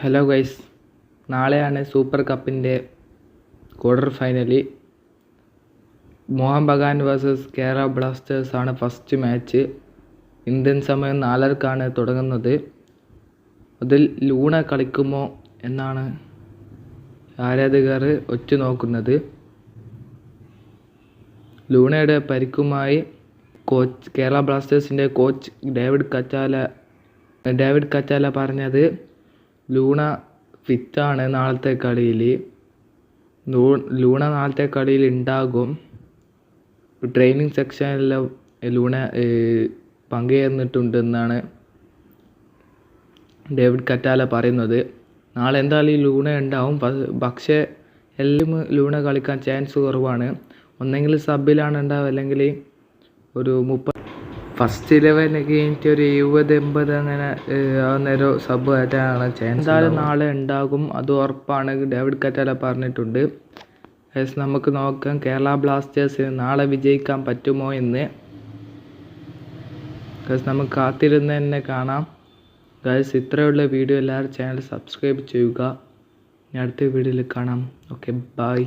Hello guys നാളെയാണ് super കപ്പിന്റെ quarter ഫൈനലി മോഹൻ ബഗാൻ വേഴ്സസ് കേരള ബ്ലാസ്റ്റേഴ്സ് ആണ് ഫസ്റ്റ് മാച്ച് ഇന്ത്യൻ സമയം നാലരക്കാണ് തുടങ്ങുന്നത്. അതിൽ ലൂണ കളിക്കുമോ എന്നാണ് ആരാധകർ ഉറ്റുനോക്കുന്നത് ലൂണയുടെ പരിക്കുമായി കോച്ച് കേരള ബ്ലാസ്റ്റേഴ്സിന്റെ coach David Catala David Catala പറഞ്ഞത് ലൂണ ഫിറ്റാണ് നാളത്തെ കളിയിൽ. ലൂണ നാളത്തെ കളിയിൽ ഉണ്ടാകും. ട്രെയിനിങ് സെക്ഷനിലെല്ലാം ലൂണ പങ്കുചേർന്നിട്ടുണ്ടെന്നാണ് ഡേവിഡ് കറ്റാല പറയുന്നത്. നാളെ എന്തായാലും ലൂണ ഉണ്ടാവും. പക്ഷേ എല്ലാം ലൂണ കളിക്കാൻ ചാൻസ് കുറവാണ്. ഒന്നെങ്കിൽ സബിലാണ് ഉണ്ടാവുക. അല്ലെങ്കിൽ ഒരു മുപ്പത് ഫസ്റ്റ് ഇലവൻ കഴിഞ്ഞിട്ട് ഒരു എഴുപത് എൺപത് അങ്ങനെ ആവുന്നേരം സബ് കയറ്റാനാണ് ചാൻസ് എന്തായാലും നാളെ ഉണ്ടാകും. അത് ഉറപ്പാണ്. ഡേവിഡ് കറ്റാല പറഞ്ഞിട്ടുണ്ട്. ഗൈസ് നമുക്ക് നോക്കാം. കേരള ബ്ലാസ്റ്റേഴ്സിന് നാളെ വിജയിക്കാൻ പറ്റുമോ എന്ന്. ഗൈസ് നമുക്ക് കാത്തിരുന്ന് തന്നെ കാണാം. ഗൈസ് ഇത്രയുള്ള വീഡിയോ എല്ലാവരും ചാനൽ സബ്സ്ക്രൈബ് ചെയ്യുക. അടുത്ത വീഡിയോയിൽ കാണാം. Okay bye